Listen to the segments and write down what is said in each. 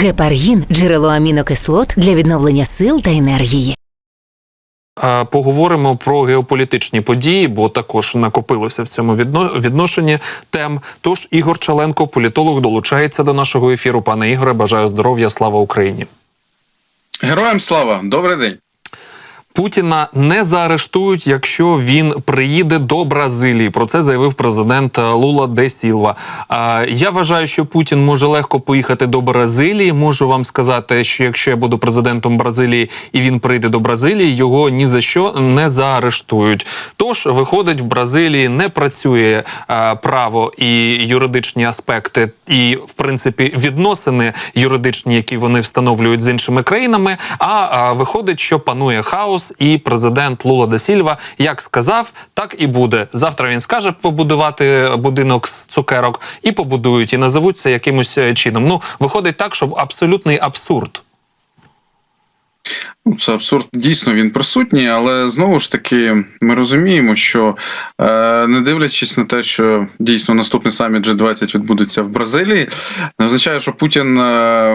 Гепаргін джерело амінокислот для відновлення сил та енергії. Поговоримо про геополітичні події, бо також накопилося в цьому відношенні тем. Тож Ігор Чаленко, політолог, долучається до нашого ефіру. Пане Ігоре, бажаю здоров'я, слава Україні. Героям слава, добрий день. Путіна не заарештують, якщо він приїде до Бразилії. Про це заявив президент е, Лула де Сілва. А, Я вважаю, що Путін може легко поїхати до Бразилії. Можу вам сказати, що якщо я буду президентом Бразилії і він прийде до Бразилії, його ні за що не заарештують. Тож виходить, в Бразилії не працює е, право і юридичні аспекти, і в принципі відносини юридичні, які вони встановлюють з іншими країнами. А, е, виходить, що панує хаос, і президент Лула Де Сільва як сказав, так і буде. Завтра він скаже побудувати будинок з цукерок, і побудують, і назовуть це якимось е, чином. Ну виходить так, щоб абсолютний абсурд. Ну, Це абсурд дійсно він присутній, але знову ж таки ми розуміємо, що е, не дивлячись на те, що дійсно наступний саміт G20 відбудеться в Бразилії, не означає, що Путін е,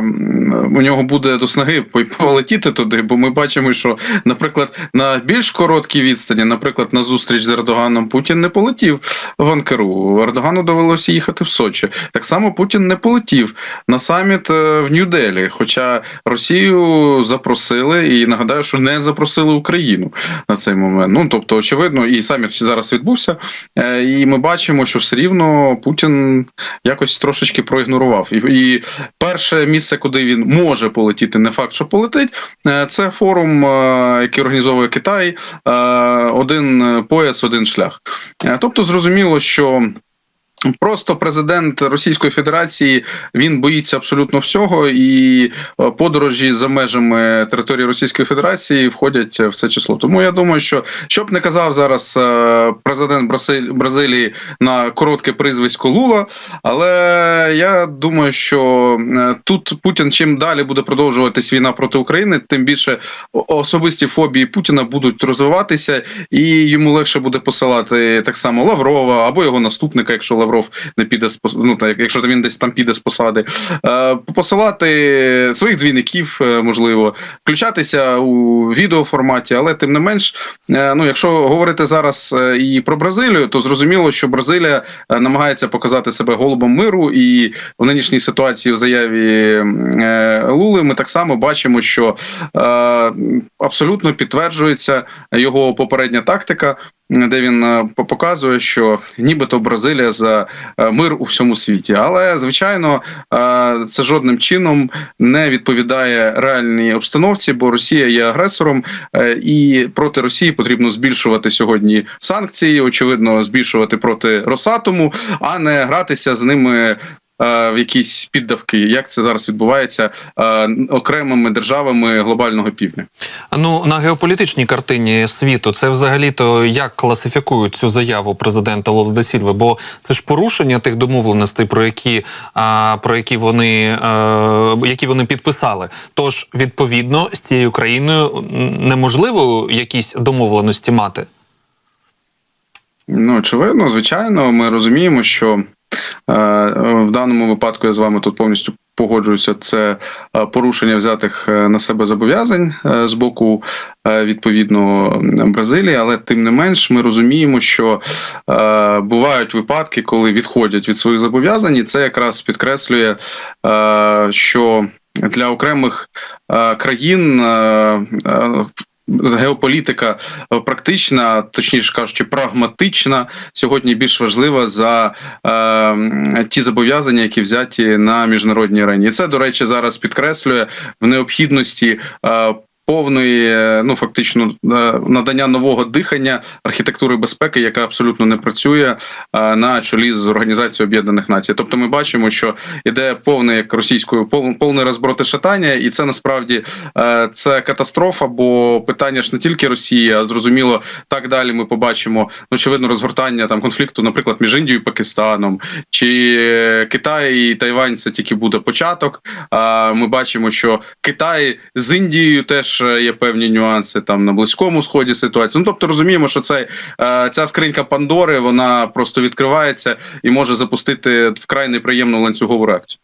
у нього буде до снаги полетіти туди, бо ми бачимо, що, наприклад, на більш короткій відстані, наприклад, на зустріч з Ердоганом, Путін не полетів в Анкару. Ердогану довелося їхати в Сочі. Так само Путін не полетів на саміт е, в Нью-Делі, хоча Росію запросили, і нагадаю, що не запросили Україну на цей момент. Ну тобто, очевидно, і саміт зараз відбувся, е, і ми бачимо, що все рівно Путін якось трошечки проігнорував. І, перше місце, куди він може полетіти, не факт, що полетить, е, це форум, е, який організовує Китай. Один пояс, один шлях. Тобто, зрозуміло, що. Просто президент Російської Федерації він боїться абсолютно всього, і е, подорожі за межами території Російської Федерації входять в це число. Тому я думаю, що що б не казав зараз е, президент Бразилії на коротке призвисько Лула, але я думаю, що е, тут Путін чим далі буде продовжуватись війна проти України, тим більше особисті фобії Путіна будуть розвиватися, і йому легше буде посилати так само Лаврова або його наступника, якщо Лавров не піде з ну, якщо він десь там піде з посади, е, посилати своїх двійників, е, можливо, включатися у відеоформаті, але тим не менш, е, ну якщо говорити зараз і про Бразилію, то зрозуміло, що Бразилія намагається показати себе голубом миру, і в нинішній ситуації в заяві Лули ми так само бачимо, що абсолютно підтверджується його попередня тактика. Де він е, показує, що нібито Бразилія за е, мир у всьому світі, але звичайно е, це жодним чином не відповідає реальній обстановці, бо Росія є агресором, і проти Росії потрібно збільшувати сьогодні санкції, очевидно, збільшувати проти Росатому, а не гратися з ними. Е, В якісь піддавки, як це зараз відбувається е, окремими державами глобального півдня. Ну на геополітичній картині світу це взагалі то як класифікують цю заяву президента Лула да Сільви? Бо це ж порушення тих домовленостей, про які про які вони е, які вони підписали. Тож відповідно з цією країною неможливо якісь домовленості мати. Ну, очевидно, звичайно, ми розуміємо, що е, в даному випадку я з вами тут повністю погоджуюся. Це е, порушення взятих е, на себе зобов'язань е, з боку е, відповідно Бразилії, але тим не менш, ми розуміємо, що е, бувають випадки, коли відходять від своїх зобов'язань, і це якраз підкреслює, е, що для окремих е, країн. Геополітика е, практична, точніше кажучи, прагматична сьогодні більш важлива за е, ті зобов'язання, які взяті на міжнародній арені. І це, до речі, зараз підкреслює в необхідності. Е, Повної, е, ну фактично, е, надання нового дихання архітектури безпеки, яка абсолютно не працює е, на чолі з організацією Об'єднаних Націй. Тобто, ми бачимо, що іде повне як російською пов- повне розброти шатання, і це насправді це катастрофа, бо питання ж не тільки Росії, а зрозуміло, так далі ми побачимо ну, очевидно розгортання там конфлікту, наприклад, між Індією і Пакистаном, чи Китай і Тайвань це тільки буде початок. Ми бачимо, що Китай з Індією теж е, є певні нюанси там на близькому сході ситуації. Ну тобто розуміємо, що це е, ця скринька Пандори вона просто відкривається і може запустити вкрай неприємну ланцюгову реакцію.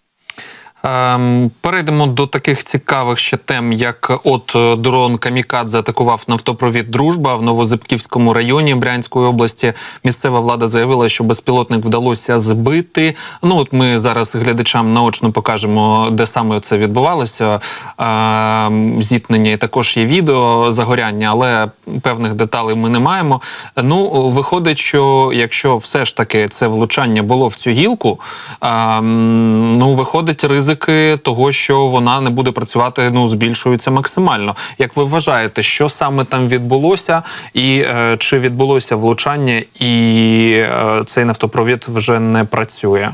Ем, перейдемо до таких цікавих ще тем, як от е, дрон Камікадзе атакував нафтопровід Дружба в Новозибківському районі Брянської області. Місцева влада заявила, що безпілотник вдалося збити. Ну от ми зараз глядачам наочно покажемо, де саме це відбувалося. Ем, зіткнення і також є відео загоряння, але певних деталей ми не маємо. Ну, виходить, що якщо все ж таки це влучання було в цю гілку, ем, ну виходить ризики того, що вона не буде працювати, ну збільшуються максимально. Як ви вважаєте, що саме там відбулося, і е, чи відбулося влучання, і е, цей нафтопровід вже не працює?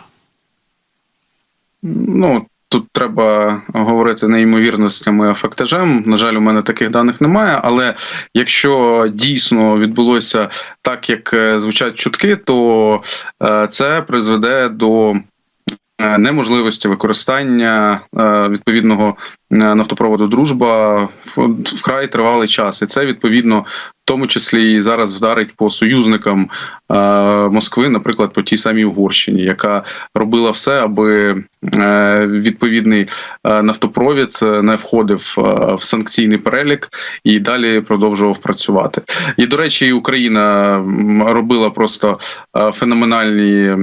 Ну тут треба говорити не ймовірностями, фактажем. На жаль, у мене таких даних немає. Але якщо дійсно відбулося так, як е, звучать чутки, то е, це призведе до. Е, Неможливості використання е, відповідного е, нафтопроводу дружба вкрай тривалий час, і це відповідно тому числі і зараз вдарить по союзникам е, Москви, наприклад, по тій самій Угорщині, яка робила все, аби е, відповідний е, нафтопровід е, не входив е, в санкційний перелік і далі продовжував працювати. І до речі, і Україна робила просто феноменальні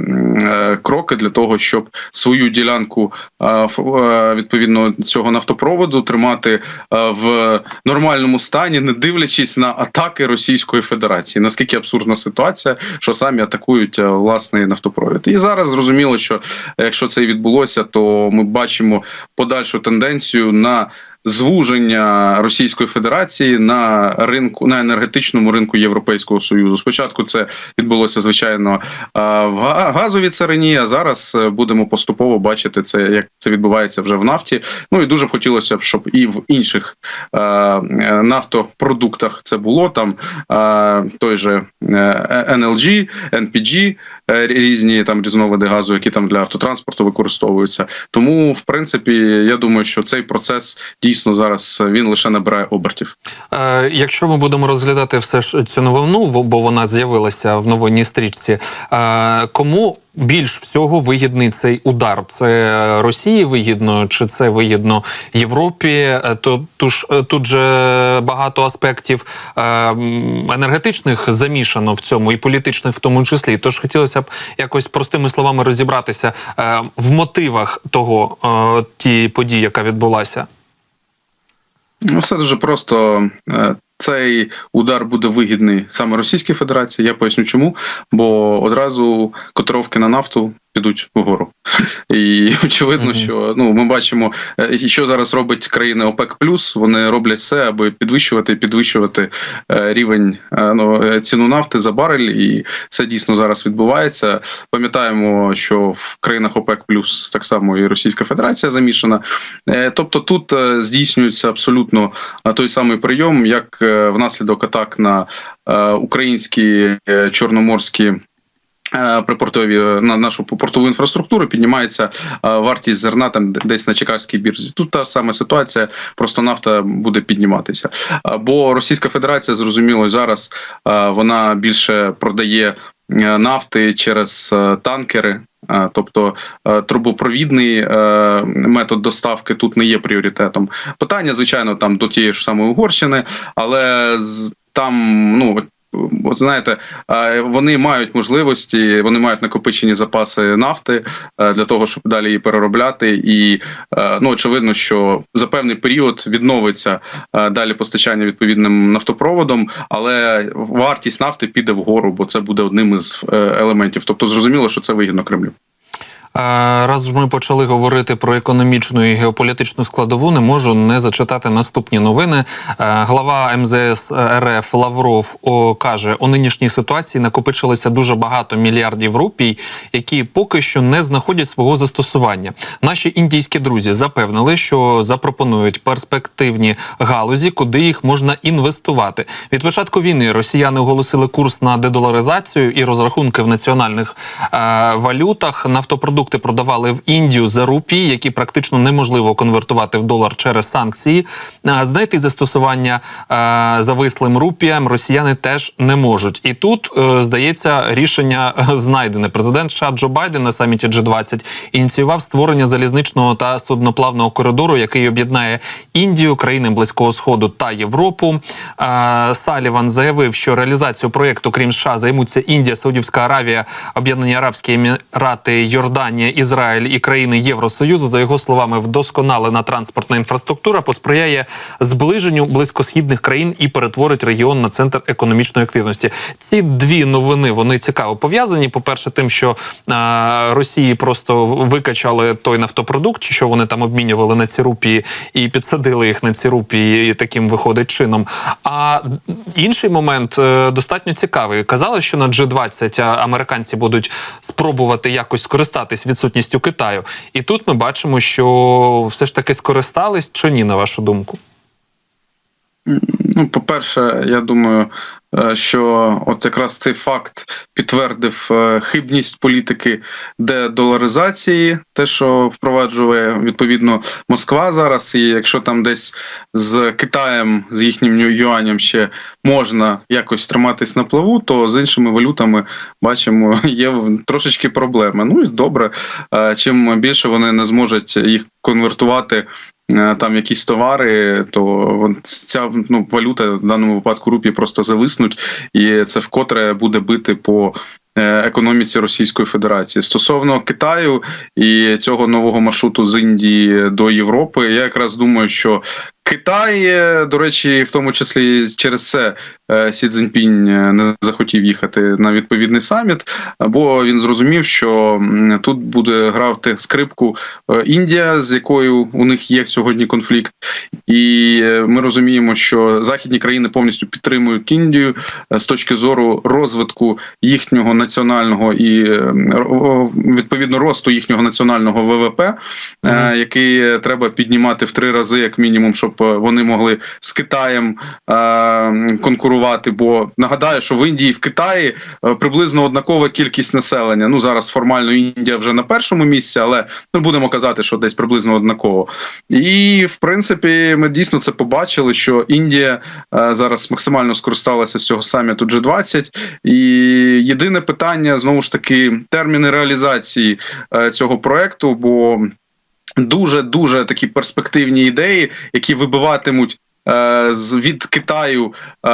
кроки для того, щоб свою ділянку відповідно цього нафтопроводу тримати в нормальному стані, не дивлячись на атаки Російської Федерації. Наскільки абсурдна ситуація, що самі атакують е, власний нафтопровід. І зараз зрозуміло, що якщо це і відбулося, то ми бачимо подальшу тенденцію на звуження Російської Федерації на ринку на енергетичному ринку Європейського союзу. Спочатку це відбулося звичайно в га- газовій царині. А зараз е, будемо поступово бачити це, як це відбувається вже в нафті. Ну і дуже хотілося б, щоб і в інших е, е, нафтопродуктах це було там е, той же е, NLG, NPG, е, різні там різновиди газу, які там для автотранспорту використовуються. Тому, в принципі, я думаю, що цей процес дійсно зараз е, він лише набирає обертів. Е, якщо ми будемо розглядати все ж цю новину, бо- вона з'явилася в новинній стрічці, е, кому більш всього вигідний цей удар? Це Росії вигідно, чи це вигідно Європі? Е, То е, тут же багато аспектів е, енергетичних замішано в цьому, і політичних в тому числі. Тож хотілося б якось простими словами розібратися в мотивах того тієї події, яка відбулася. Ну, все дуже просто. Цей удар буде вигідний саме Російській Федерації. Я поясню чому. Бо одразу котировки на нафту підуть вгору. І очевидно, Мгм. що ну ми бачимо, е, що зараз робить країни ОПЕК Вони роблять все, аби підвищувати і підвищувати е, рівень е, ну, ціну нафти за барель, і це дійсно зараз відбувається. Пам'ятаємо, що в країнах ОПЕК так само і Російська Федерація замішана. Тобто тут здійснюється абсолютно той самий прийом, як внаслідок атак на українські чорноморські. Е, Припортові е, на нашу портову інфраструктуру піднімається е, вартість зерна там десь на Чикагській біржі. Тут та сама ситуація, просто нафта буде підніматися. Бо Російська Федерація зрозуміло зараз вона більше продає нафти через танкери. Тобто трубопровідний метод доставки тут не є пріоритетом. Питання, звичайно, там до тієї ж самої Угорщини, але там, ну от, знаєте, е, вони мають можливості, вони мають накопичені запаси нафти е, для того, щоб далі її переробляти. І е, ну очевидно, що за певний період відновиться далі постачання відповідним нафтопроводом, але вартість нафти піде вгору, бо це буде одним із елементів. Тобто, зрозуміло, що це вигідно Кремлю. Раз ж ми почали говорити про економічну і геополітичну складову, не можу не зачитати наступні новини. Е, Глава МЗС РФ Лавров о, каже, у нинішній ситуації накопичилося дуже багато мільярдів рупій, які поки що не знаходять свого застосування. Наші індійські друзі запевнили, що запропонують перспективні галузі, куди їх можна інвестувати. Від початку війни росіяни оголосили курс на дедоларизацію і розрахунки в національних е, валютах. Нафтопродукти продукти продавали в Індію за рупії, які практично неможливо конвертувати в долар через санкції. Знайти застосування е, завислим рупіям росіяни теж не можуть. І тут е, здається рішення е, знайдене. Президент США Джо Байден на саміті G20 ініціював створення залізничного та судноплавного коридору, який об'єднає Індію, країни Близького Сходу та Європу. Саліван заявив, що реалізацію проєкту, крім США, займуться Індія, Саудівська Аравія, Об'єднані Арабські Емірати, Йорданія, Ізраїль і країни Євросоюзу. За його словами, вдосконалена транспортна інфраструктура посприяє зближенню близькосхідних країн і перетворить регіон на центр економічної активності. Ці дві новини вони цікаво пов'язані. По перше, тим, що е, Росії просто викачали той нафтопродукт, чи що вони там обмінювали на ці рупії і підсадили їх на ці рупії, і таким виходить чином. А інший момент е, достатньо цікавий. Казали, що на G20 американці будуть спробувати якось скористатись відсутністю Китаю. І тут ми бачимо, що все ж таки скористались чи ні, на вашу думку. Ну, по-перше, я думаю, що от якраз цей факт підтвердив е, хибність політики дедоларизації, те, що впроваджує відповідно Москва зараз. І якщо там десь з Китаєм, з їхнім юанем ще можна якось триматись на плаву, то з іншими валютами бачимо, є трошечки проблеми. Ну і добре, е, чим більше вони не зможуть їх конвертувати е, там якісь товари, то ця ну, валюта в даному випадку рупі просто зависнуть, і це вкотре буде бити по е, економіці Російської Федерації. Стосовно Китаю і цього нового маршруту з Індії до Європи, я якраз думаю, що Китай, е, до речі, в тому числі через це е, Сі Цзіньпінь е, не захотів їхати на відповідний саміт, бо він зрозумів, що тут буде грати скрипку Індія, з якою у них є сьогодні конфлікт, і ми розуміємо, що західні країни повністю підтримують Індію з точки зору розвитку їхнього національного і відповідно росту їхнього національного ВВП, е, Мгм. який треба піднімати в три рази, як мінімум, щоб е, вони могли з Китаєм е, конкурувати. Бо нагадаю, що в Індії і в Китаї е, приблизно однакова кількість населення. Ну зараз формально Індія вже на першому місці, але ми будемо казати, що десь приблизно однаково. І в принципі, ми дійсно це побачили, що Індія е, зараз максимально скористалася з цього саміту G20. І єдине питання знову ж таки терміни реалізації е, цього проекту, бо дуже дуже такі перспективні ідеї, які вибиватимуть е, від Китаю е,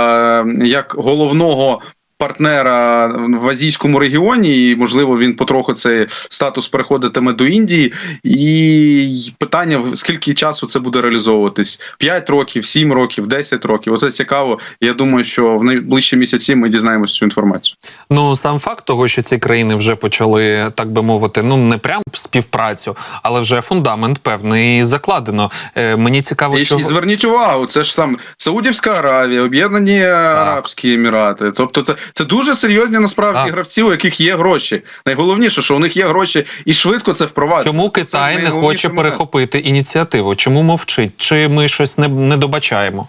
як головного. Партнера в азійському регіоні, і можливо він потроху цей статус переходитиме до Індії. І питання: скільки часу це буде реалізовуватись: 5 років, 7 років, 10 років. Оце цікаво. Я думаю, що в найближчі місяці ми дізнаємося цю інформацію. Ну сам факт того, що ці країни вже почали, так би мовити, ну не прям співпрацю, але вже фундамент певний закладено. Е, мені цікаво, І, чого... і зверніть увагу, це ж там Саудівська Аравія, Об'єднані Арабські Емірати. Тобто, це, це дуже серйозні насправді Так. гравці, у яких є гроші. Найголовніше, що у них є гроші, і швидко це впровадити. Чому Китай Це не хоче момент. перехопити ініціативу? Чому мовчить? Чи ми щось не, не добачаємо?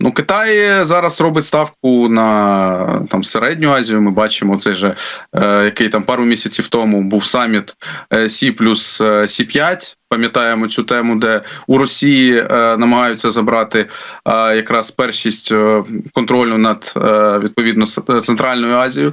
Ну, Китай зараз робить ставку на там середню Азію. Ми бачимо цей же, е, який там пару місяців тому був саміт е, Сі плюс е, Сі 5 Пам'ятаємо цю тему, де у Росії е, намагаються забрати е, якраз першість е, контролю над е, відповідно Центральною Азією.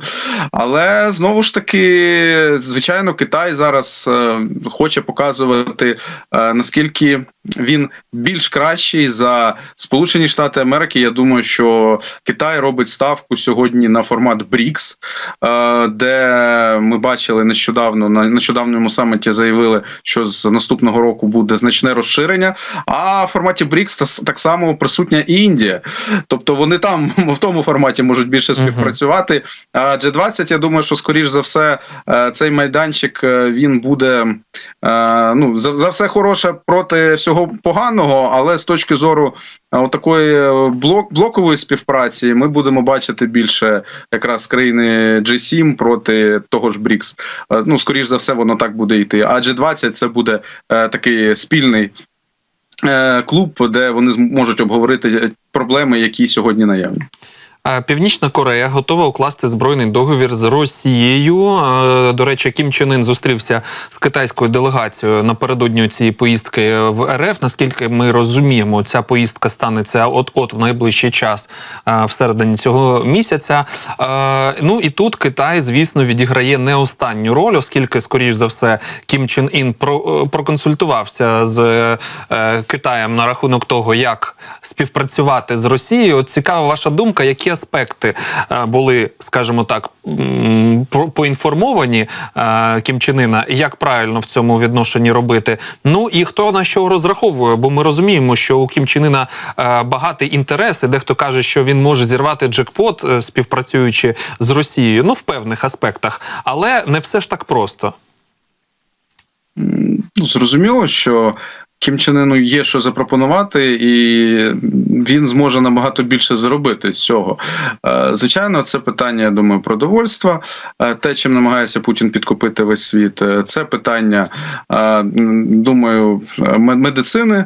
Але знову ж таки, звичайно, Китай зараз е, хоче показувати е, наскільки він більш кращий за Сполучені Штати Америки. Я думаю, що Китай робить ставку сьогодні на формат БРІКС, е, де ми бачили нещодавно на нещодавньому саміті заявили, що з наступного року буде значне розширення. А в форматі БРІКС та- так само присутня і Індія. Тобто вони там в тому форматі можуть більше співпрацювати. А G20, я думаю, що скоріш за все е, цей майданчик е, він буде е, ну за, за все хороше проти всього поганого, але з точки зору такої блок блокової співпраці ми будемо бачити більше якраз країни G7 проти того ж БРІКС. Ну скоріш за все, воно так буде йти. А G20 це буде такий спільний. е, Клуб, де вони зможуть обговорити проблеми, які сьогодні наявні. Північна Корея готова укласти збройний договір з Росією. До речі, Кім Чен Ін зустрівся з китайською делегацією напередодні цієї поїздки в РФ. Наскільки ми розуміємо, ця поїздка станеться от-от в найближчий час е, всередині цього місяця. Ну і тут Китай, звісно, відіграє не останню роль, оскільки, скоріш за все, Кім Чен Ін е, проконсультувався з е, Китаєм на рахунок того, як співпрацювати з Росією. Цікава ваша думка, які аспекти е, були, скажімо так, поінформовані е, Кім Чен Іна, як правильно в цьому відношенні робити. Ну і хто на що розраховує? Бо ми розуміємо, що у Кім Чен Іна е, багатий інтерес, і дехто каже, що він може зірвати джекпот, співпрацюючи з Росією, ну в певних аспектах, але не все ж так просто. Ну, зрозуміло, що Кім Чен є що запропонувати, і він зможе набагато більше зробити з цього. Е, Звичайно, це питання, я думаю, продовольства, е, те, чим намагається Путін підкупити весь світ. Е, Це питання, думаю, медицини.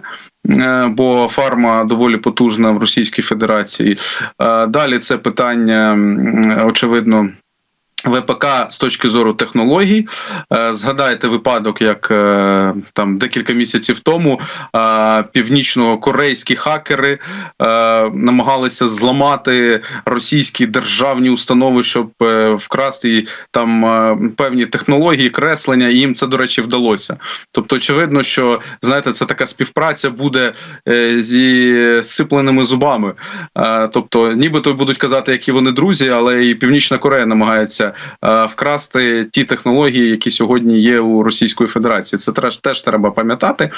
Бо фарма доволі потужна в Російській Федерації. Далі це питання, очевидно, ВПК з точки зору технологій. Е, Згадайте випадок, як е, там декілька місяців тому е, північно-корейські хакери намагалися зламати російські державні установи, щоб вкрасти там певні технології, креслення, і їм це, до речі, вдалося. Тобто, очевидно, що знаєте, це така співпраця буде зі сципленими зубами. Тобто, нібито будуть казати, які вони друзі, але і Північна Корея намагається е, вкрасти ті технології, які сьогодні є у Російської Федерації. Це теж, теж треба пам'ятати.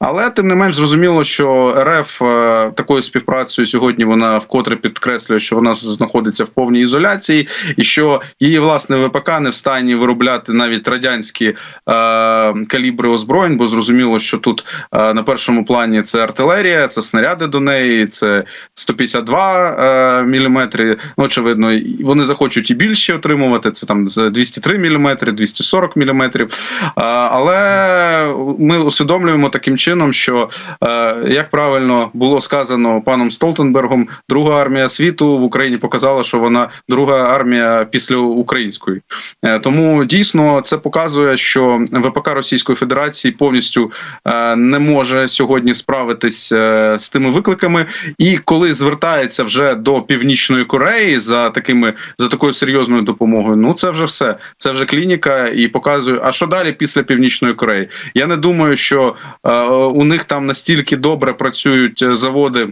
Але тим не менш зрозуміло, що РФ е, такою співпрацею сьогодні вона вкотре підкреслює, що вона знаходиться в повній ізоляції, і що її власне ВПК не в стані виробляти навіть радянські е, калібри озброєнь, бо зрозуміло, що тут на першому плані це артилерія, це снаряди до неї, це 152 е, міліметри. Ну, очевидно, вони захочуть і більше отримувати. Це там з 203 міліметри, 240 міліметрів. Е, але ми усвідомлюємо таким чином, що е, як правильно було сказано паном Столтенбергом, друга армія світу в Україні показала, що вона друга армія після української. Е, Тому дійсно це показує, що ВПК Російської Федерації повністю е, не може сьогодні справитись з тими викликами, і коли звертається вже до Північної Кореї за такими за такою серйозною допомогою, ну це вже все. Це вже клініка і показує. А що далі після Північної Кореї? Я не думаю, що е, у них там настільки добре працюють е, заводи.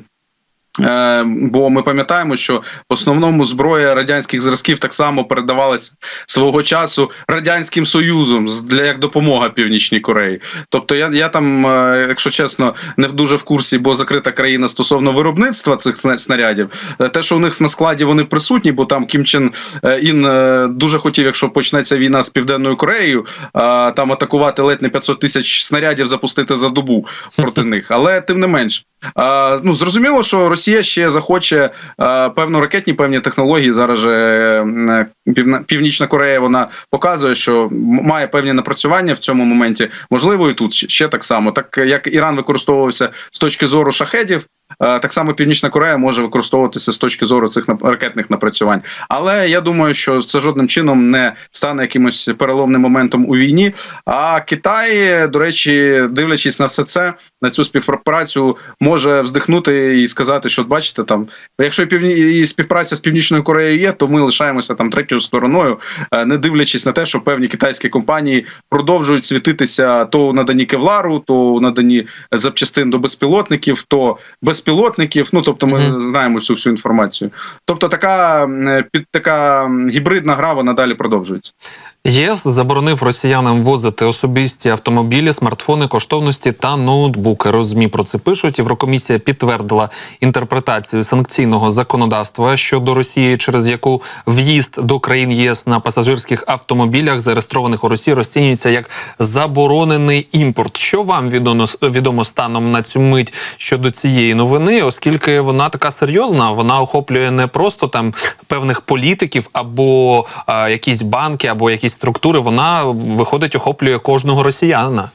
Е, Бо ми пам'ятаємо, що в основному зброя радянських зразків так само передавалася свого часу радянським союзом для як допомога Північній Кореї. Тобто, я, я там, е, якщо чесно, не дуже в курсі, бо закрита країна стосовно виробництва цих снарядів. Е, Те, що у них на складі вони присутні, бо там Кім Чен Ін дуже хотів, якщо почнеться війна з Південною Кореєю, там атакувати ледь не 500 тисяч снарядів запустити за добу проти них. Але тим не менш. Ну зрозуміло, що Росія ще захоче певно ракетні певні технології. Зараз же Північна Корея вона показує, що має певні напрацювання в цьому моменті. Можливо, і тут ще так само. Так як Іран використовувався з точки зору шахедів. Е, Так само Північна Корея може використовуватися з точки зору цих ракетних напрацювань, але я думаю, що це жодним чином не стане якимось переломним моментом у війні. А Китай, до речі, дивлячись на все це, на цю співпрацю, може вздихнути і сказати, що бачите, там, якщо півні співпраця з північною Кореєю є, то ми лишаємося там третьою стороною, е, не дивлячись на те, що певні китайські компанії продовжують світитися то у наданні кевлару, то у наданні запчастин до безпілотників, то безпілотників. Ну тобто, ми Мгм. знаємо цю всю інформацію. Тобто, така під така гібридна гра вона далі продовжується. ЄС заборонив росіянам возити особисті автомобілі, смартфони, коштовності та ноутбуки. Розмі про це пишуть. Єврокомісія підтвердила інтерпретацію санкційного законодавства щодо Росії, через яку в'їзд до країн ЄС на пасажирських автомобілях, зареєстрованих у Росії, розцінюється як заборонений імпорт. Що вам відомо відомо станом на цю мить щодо цієї новини, оскільки вона така серйозна, вона охоплює не просто там певних політиків або е, якісь банки, або якісь структури. Вона виходить, охоплює кожного росіянина.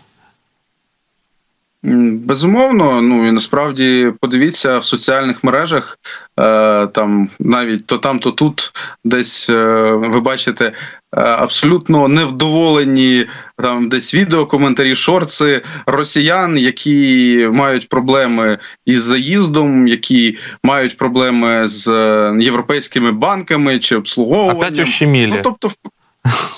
Безумовно, ну і насправді подивіться в соціальних мережах, е, там навіть то там, то тут десь е, ви бачите е, абсолютно невдоволені там десь відео, коментарі, шорти росіян, які мають проблеми із заїздом, які мають проблеми з європейськими банками чи обслуговуванням. Опять ущемілі. Ну, тобто,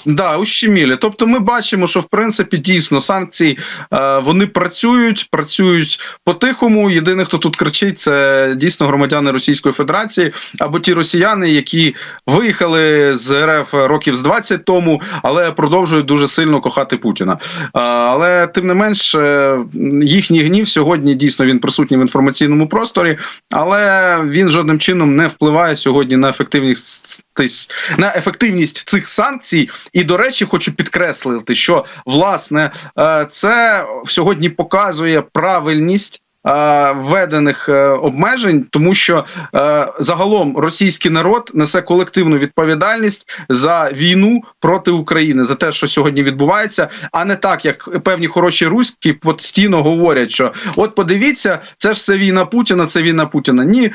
да, ущемілі. Тобто, ми бачимо, що в принципі дійсно санкції е, вони працюють, працюють по-тихому. Єдине, хто тут кричить, це дійсно громадяни Російської Федерації або ті росіяни, які виїхали з РФ років з 20 тому, але продовжують дуже сильно кохати Путіна. Е, але тим не менш, е, їхній гнів сьогодні дійсно він присутній в інформаційному просторі, але він жодним чином не впливає сьогодні на ефективність на ефективність цих санкцій. І до речі, хочу підкреслити, що власне е, це сьогодні показує правильність. Е, Введених е, обмежень, тому що е, загалом російський народ несе колективну відповідальність за війну проти України, за те, що сьогодні відбувається, а не так, як певні хороші руські постійно говорять, що от подивіться, це ж все війна Путіна, це війна Путіна. Ні,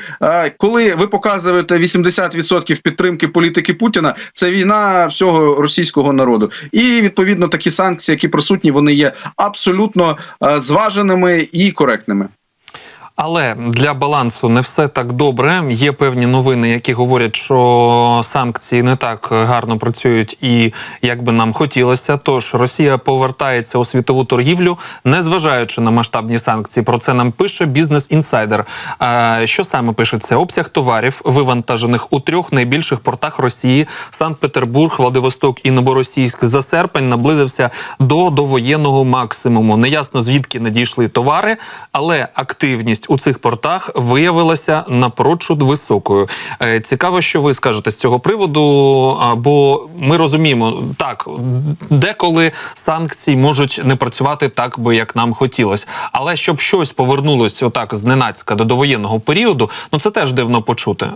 коли ви показуєте 80% підтримки політики Путіна, це війна всього російського народу. І відповідно такі санкції, які присутні, вони є абсолютно зваженими і коректними. Але для балансу не все так добре. Є певні новини, які говорять, що санкції не так гарно працюють і як би нам хотілося. Тож Росія повертається у світову торгівлю, незважаючи на масштабні санкції. Про це нам пише бізнес інсайдер. Що саме пишеться? Обсяг товарів, вивантажених у трьох найбільших портах Росії: Санкт-Петербург, Владивосток і Новоросійськ за серпень наблизився до довоєнного максимуму. Неясно звідки надійшли товари, але активність у цих портах виявилася напрочуд високою. Е, Цікаво, що ви скажете з цього приводу, бо ми розуміємо, так деколи санкції можуть не працювати так, би як нам хотілося. Але щоб щось повернулося отак зненацька до довоєнного періоду, ну це теж дивно почути.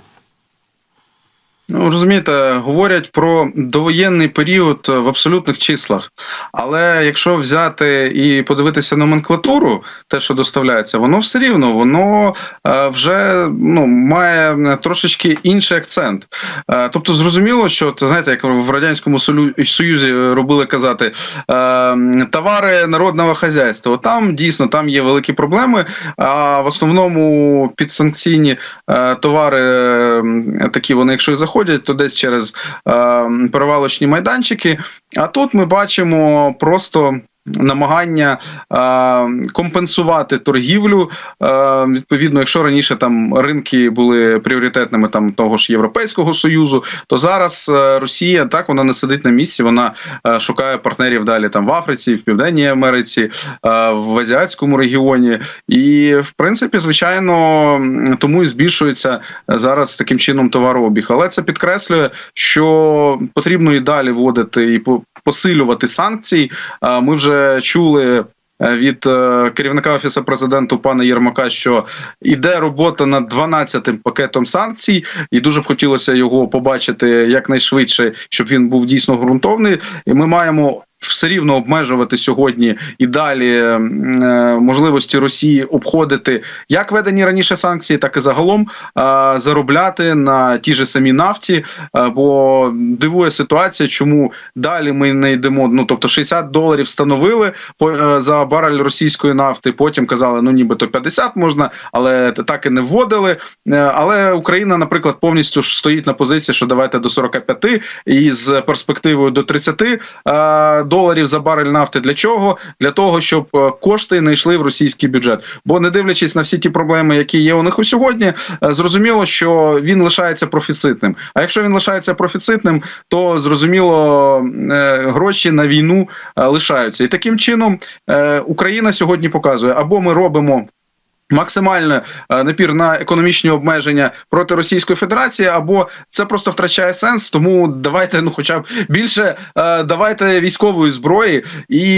Ну, розумієте, говорять про довоєнний період в абсолютних числах. Але якщо взяти і подивитися номенклатуру, те, що доставляється, воно все рівно, воно е, вже ну, має трошечки інший акцент. Е, тобто, зрозуміло, що знаєте, як в радянському союзі робили казати е, товари народного хазяйства. Там дійсно там є великі проблеми. А в основному підсанкційні е, товари е, такі, вони, якщо і заходять, то десь через е, перевалочні майданчики. А тут ми бачимо просто. Намагання е, компенсувати торгівлю. Е, відповідно, якщо раніше там ринки були пріоритетними там того ж Європейського союзу, то зараз е, Росія так вона не сидить на місці, вона е, шукає партнерів далі там в Африці, в Південній Америці, е, в Азіатському регіоні. І в принципі, звичайно, тому і збільшується зараз таким чином товарообіг. Але це підкреслює, що потрібно і далі вводити і по- посилювати санкції. А Ми вже чули. е, Від е, керівника офісу президенту пана Єрмака, що іде робота над 12-тим пакетом санкцій, і дуже б хотілося його побачити якнайшвидше, щоб він був дійсно ґрунтовний. І ми маємо все рівно обмежувати сьогодні і далі е, можливості Росії обходити як ведені раніше санкції, так і загалом е, заробляти на ті ж самі нафті. Е, Бо дивує ситуація, чому далі ми не йдемо. Ну тобто 60 доларів встановили за барель російської нафти. Потім казали, ну нібито 50 можна, але так і не вводили. Але Україна, наприклад, повністю ж стоїть на позиції, що давайте до 45 і з перспективою до 30 е, доларів за барель нафти. Для чого? Для того, щоб е, кошти не йшли в російський бюджет. Бо не дивлячись на всі ті проблеми, які є у них у сьогодні, е, зрозуміло, що він лишається профіцитним. А якщо він лишається профіцитним, то зрозуміло е, гроші на війну лишаються. І таким чином Україна сьогодні показує, або ми робимо. Максимальний е, напір на економічні обмеження проти Російської Федерації, або це просто втрачає сенс. Тому давайте, ну, хоча б більше е, давайте військової зброї, і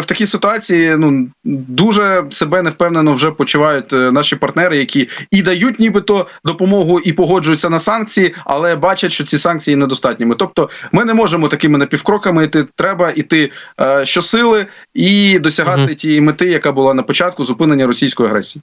в такій ситуації ну дуже себе невпевнено вже почувають е, наші партнери, які і дають нібито допомогу, і погоджуються на санкції, але бачать, що ці санкції недостатніми. Тобто, ми не можемо такими напівкроками йти. Треба йти щосили і досягати Мгм. тієї мети, яка була на початку зупинення російської агресії.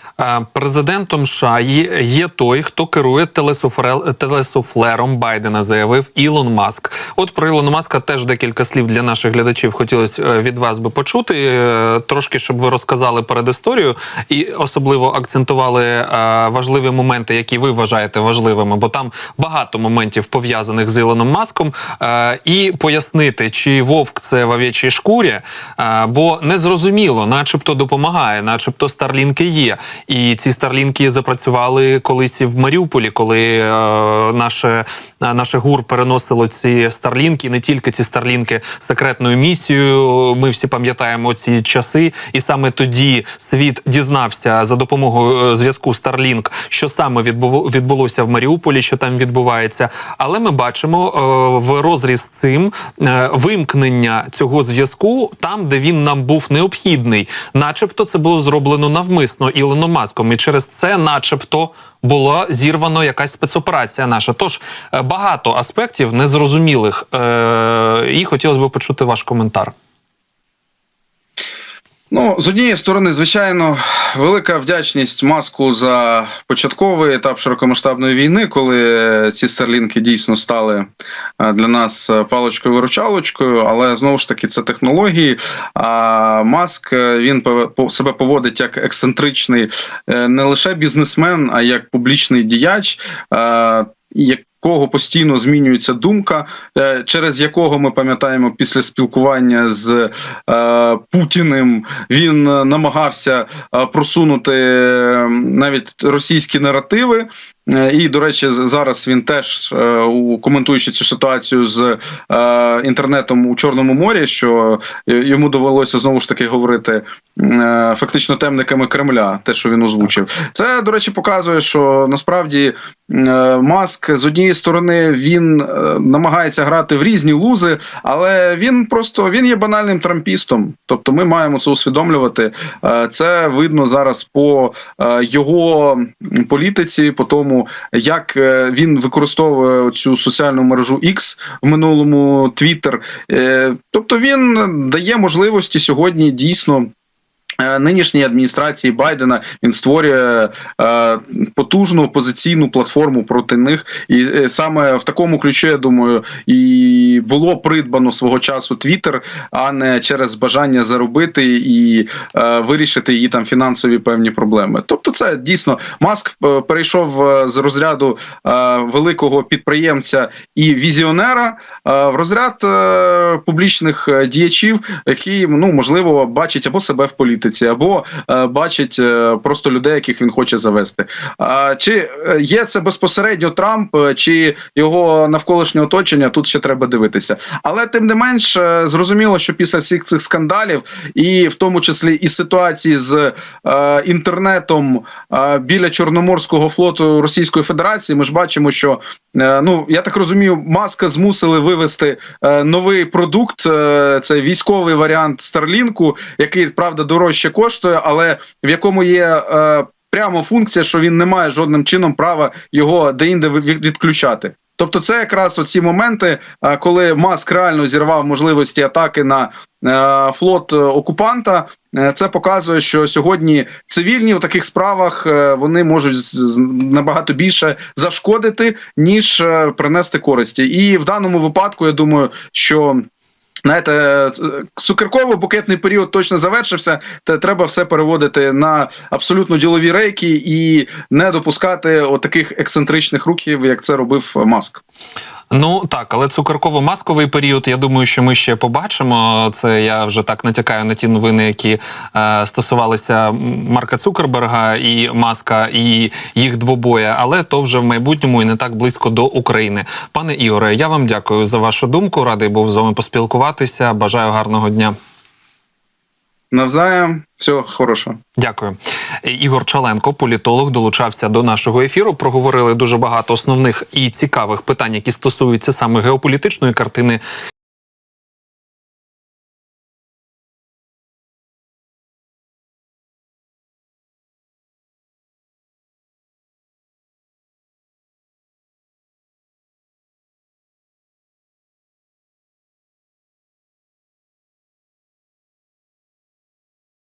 Президентом США є, той, хто керує телесуфрел, телесуфлером Байдена, заявив Ілон Маск. От про Ілона Маска теж декілька слів для наших глядачів хотілося е, від вас би почути. е, Трошки, щоб ви розказали перед історією і особливо акцентували е, важливі моменти, які ви вважаєте важливими, бо там багато моментів пов'язаних з Ілоном Маском. І пояснити, чи вовк це в овечій шкурі, бо незрозуміло, начебто допомагає, начебто старлінки є. І ці старлінки запрацювали колись і в Маріуполі, коли е, наше, е, наше ГУР переносило ці старлінки, не тільки ці старлінки секретною місією. Ми всі пам'ятаємо ці часи, і саме тоді світ дізнався за допомогою е, зв'язку Starlink, що саме відбу- відбулося в Маріуполі, що там відбувається. Але ми бачимо е, в розріз цим е, вимкнення цього зв'язку там, де він нам був необхідний, начебто це було зроблено навмисно Ілоном Маском, і через це, начебто, була зірвано якась спецоперація наша. Тож е, багато аспектів незрозумілих, е, і хотілося б почути ваш коментар. Ну, з однієї сторони, звичайно, велика вдячність маску за початковий етап широкомасштабної війни, коли ці старлінки дійсно стали е, для нас паличкою виручалочкою але знову ж таки це технології. А маск е, він себе поводить як ексцентричний е, не лише бізнесмен, а як публічний діяч. е, Якого постійно змінюється думка, е, через якого ми пам'ятаємо після спілкування з е, Путіним він е, намагався просунути навіть російські наративи. Е, І, до речі, зараз він теж е, коментуючи цю ситуацію з е, інтернетом у Чорному морі, що йому довелося знову ж таки говорити фактично темниками Кремля, те, що він озвучив. Це, до речі, показує, що насправді Маск з однієї сторони він намагається грати в різні лузи, але він просто він є банальним трампістом. Тобто, ми маємо це усвідомлювати. Це видно зараз по його політиці, по тому, як е, він використовує цю соціальну мережу X в минулому Twitter. Е, Тобто він дає можливості сьогодні дійсно. Е, Нинішній адміністрації Байдена він створює е, потужну опозиційну платформу проти них, і е, саме в такому ключі, я думаю, і було придбано свого часу Твіттер, а не через бажання заробити і е, вирішити її там фінансові певні проблеми. Тобто, це дійсно маск е, перейшов е, з розряду е, великого підприємця і візіонера е, в розряд е, публічних діячів, які ну можливо бачать або себе в політиці, або е, бачать е, просто людей, яких він хоче завести. Чи е, є це безпосередньо Трамп, чи його навколишнє оточення? Тут ще треба дивитися. Але тим не менш, зрозуміло, що після всіх цих скандалів, і в тому числі і ситуації з інтернетом біля Чорноморського флоту Російської Федерації, ми ж бачимо, що ну я так розумію, маска змусили вивести новий продукт. Це військовий варіант Старлінку, який правда дорожче коштує, але в якому є. Е, Прямо функція, що він не має жодним чином права його деінде від- відключати. Тобто, це якраз оці моменти, е, коли Маск реально зірвав можливості атаки на е, флот е, окупанта. Це показує, що сьогодні цивільні у таких справах вони можуть набагато більше зашкодити ніж принести користі. І в даному випадку я думаю, що. Знаєте, цукерково-букетний період точно завершився. Та треба все переводити на абсолютно ділові рейки і не допускати отаких ексцентричних рухів, як це робив Маск. Ну так, але цукерково-масковий період, я думаю, що ми ще побачимо. Це я вже так натякаю на ті новини, які е, стосувалися Марка Цукерберга і Маска, і їх двобоя. Але то вже в майбутньому і не так близько до України. Пане Ігоре, я вам дякую за вашу думку. Радий був з вами поспілкуватися. Бажаю гарного дня. Навзаєм, всього хорошого. Дякую. Ігор Чаленко, політолог, долучався до нашого ефіру. Проговорили дуже багато основних і цікавих питань, які стосуються саме геополітичної картини